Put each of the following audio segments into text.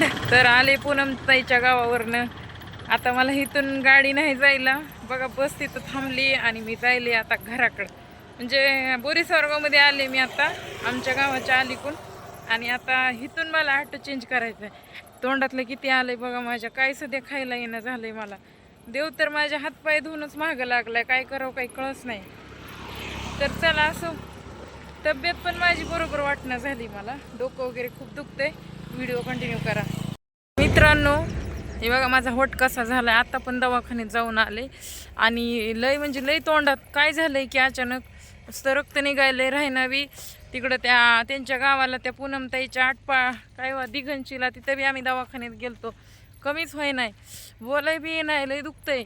तर आले पूनम ताईच्या गावावरनं. आता मला इथून गाडी नाही जायला. बघा बस तिथं थांबली आणि मी जायले आता घराकडं. म्हणजे बोरीसवर्गामध्ये आले मी आता आमच्या गावाच्या आलीकून आणि आता इथून मला ऑटो चेंज करायचं आहे तोंडातलं किती आलं आहे बघा माझ्या. काय सध्या खायला येणं झालं आहे मला. देव तर माझ्या हातपाय धुवूनच मागं लागलाय. काय करावं काही कळच नाही. तर चला असं. तब्येत पण माझी बरोबर वाटणं झाली मला. डोकं वगैरे खूप दुखतंय. व्हिडिओ कंटिन्यू करा. मित्रांनो हे बघा माझा होट कसा झाला आता पण दवाखान्यात जाऊन आले. आणि लय म्हणजे लय तोंडात काय झालंय की अचानक असतं रक्त निघायलंय राहणावी. तिकडं त्या त्यांच्या गावाला त्या पूनमताईच्या आटपा काय वा दिगंचीला तिथं बी आम्ही दवाखान्यात गेलतो. कमीच होई नाही. बोलाय बी नाही लय दुखतंय.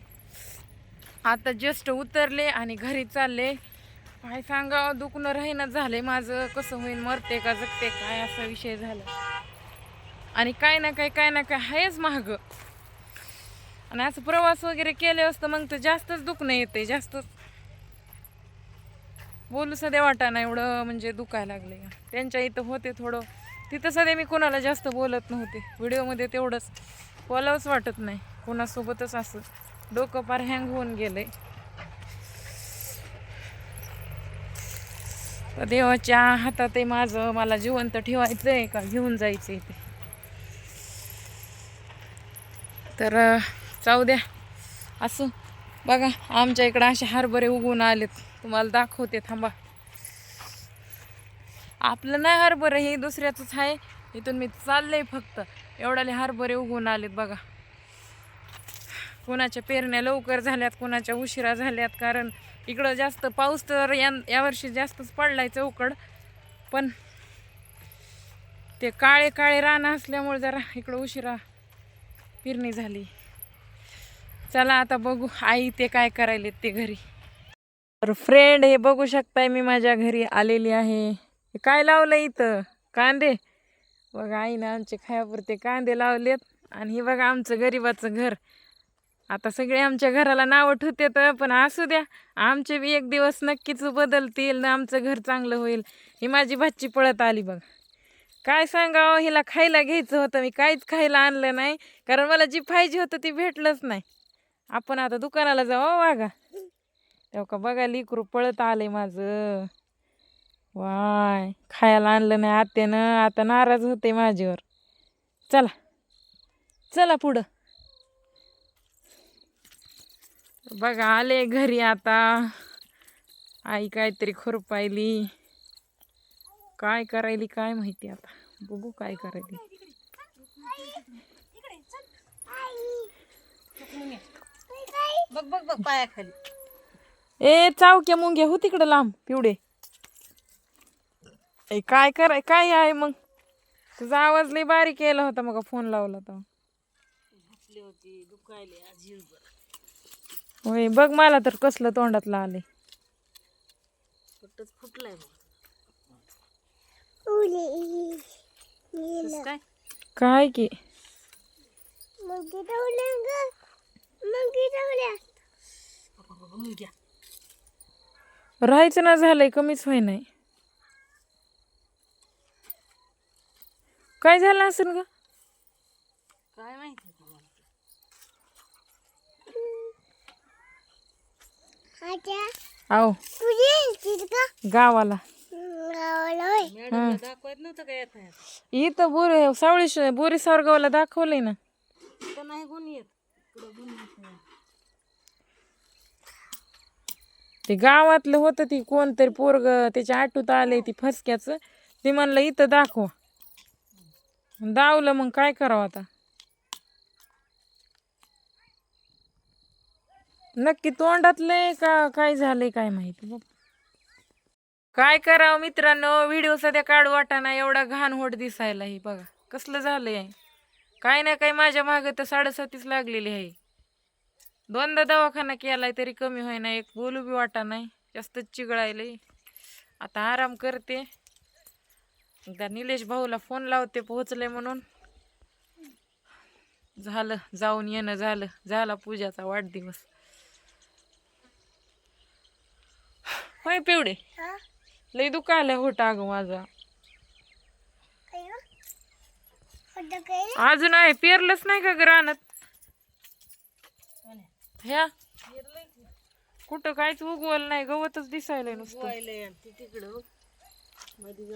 आता जस्ट उतरले आणि घरी चालले. काय सांगावं दुखणं राहीना झाले माझं. कसं होईन मरते का जगते काय असा विषय झाला. आणि काय ना काय काय ना काय आहेच महाग. आणि असं प्रवास वगैरे केले असतं मग तर जास्तच दुखणं येते जास्तच. बोलू सध्या वाटा ना एवढं म्हणजे दुखायला लागले त्यांच्या इथं होते थोडं. तिथं सध्या मी कोणाला जास्त बोलत नव्हते. व्हिडिओमध्ये तेवढंच बोलावंच वाटत नाही. कोणासोबतच असं डोकं पार हँग होऊन गेलंय. तर देवाच्या हातात आहे माझं मला जिवंत ठेवायचं आहे का? घेऊन जायचं आहे ते. तर जाऊ द्या. असं बघा आमच्या इकडं असे हरभरे उगवून आलेत. तुम्हाला दाखवते थांबा. आपलं नाही हरभरे हे दुसऱ्याचंच आहे. इथून मी चाललंय फक्त. एवढाले हरभरे उगवून आलेत बघा. कोणाच्या पेरण्या लवकर झाल्यात कोणाच्या उशिरा झाल्यात कारण इकडं जास्त पाऊस तर या यावर्षी जास्तच पडलाय चौकड. पण ते काळे काळे रानं असल्यामुळे जरा इकडं उशिरा पेरणी झाली. चला आता बघू आई ते काय करायलेत ते घरी. तर फ्रेंड हे बघू शकताय मी माझ्या घरी आलेली आहे. काय लावलं इथं? कांदे? बघा आईनं आमचे खायापुरते कांदे लावलेत आणि हे बघा आमचं गरिबाचं घर. आता सगळे आमच्या घराला नावं ठेवते तर पण असू द्या आमचे बी एक दिवस नक्कीच बदलतील ना आमचं घर चांगलं होईल. ही माझी भाची पळत आली बघा. काय सांगावं? हिला खायला घ्यायचं होतं. मी काहीच खायला आणलं नाही. कारण मला जी पाहिजे होतं ती भेटलंच नाही. आपण आता दुकानाला जाऊ वागा तेव्हा का बघा लिकरू पळत आलंय माझं. वाय खायला आणलं नाही आत्यानं. आता नाराज होते माझ्यावर. चला. चला पुढं. बघा आले घरी आता. आई काहीतरी खुरपायली. काय करायली काय माहिती आता. बघू काय करायली. बघ बघ बघ पायाखाली. ए चावक्या मुंग्या हो तिकडं लांब पिवडे. ए काय कराय काय आहे मग? तुझा आवाज लय बारीक यायला होता मग फोन लावला तर होय बघ मला तर कसलं तोंडातलं आले फुटलाय काय? काय की? बाबा, मुंग्या राहायचं ना झालंय कमीच होय नाही काय झालं असेल ग? काय माहिती. आहो. गावाला. मॅडमला दाखवायत नव्हतं का येत आहे इथं बोरी सावळी बोरी सावरगावला दाखवलंय ना. नाही येत. येत नाही. ते गावातलं होतं ती कोणतरी पोरग त्याच्या आटूत आले ती फसक्याचं. ते म्हणलं इथं दाखवा. दावलं मग काय करावं आता? नक्की तोंडातले का काय झालंय काय माहिती बाप. काय करावं मित्रांनो? व्हिडिओ सध्या काढू वाटाना एवढा घाण होट दिसायला ही बघा. कसलं झालंय? काय ना काय माझ्या मागं तर साडेसातीच लागलेली आहे. दोनदा दवाखाना केलाय तरी कमी होईना एक बोलू बी वाटा नाही. जास्तच चिघळायले आता आराम करते. एकदा निलेश भाऊला फोन लावते पोहोचले म्हणून. झालं जाऊन येणं झालं. झाला पूजाचा वाढदिवस. होय पिवडे? लय दुखायला होता अगं माझा. अजून आहे पेरलंच नाही का ग रानात? ह्या? कुठं काहीच उगवल नाही गवतच दिसायलंय नुसतं.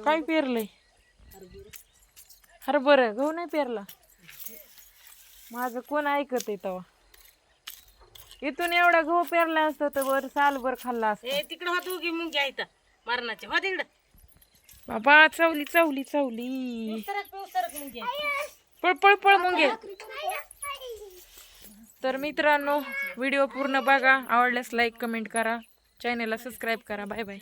काय पेरलंय? हरभर. गहू नाही पेरला? माझं कोण ऐकत आहे तवा. इथून एवढा गहू पेरला असतं तर वर सालभर खाल्ला असतं. तिकडे तिकडं होत उगी मुंग्या इथं मरणाचे. हो तिकडं बाबा चावली चावली चावली. सरक सरक मुंग. घ्यायची पळ पळ पळ मुंगे. तर मित्रांनो व्हिडिओ पूर्ण बघा. आवडल्यास लाईक कमेंट करा. चॅनलला सबस्क्राईब करा. Bye bye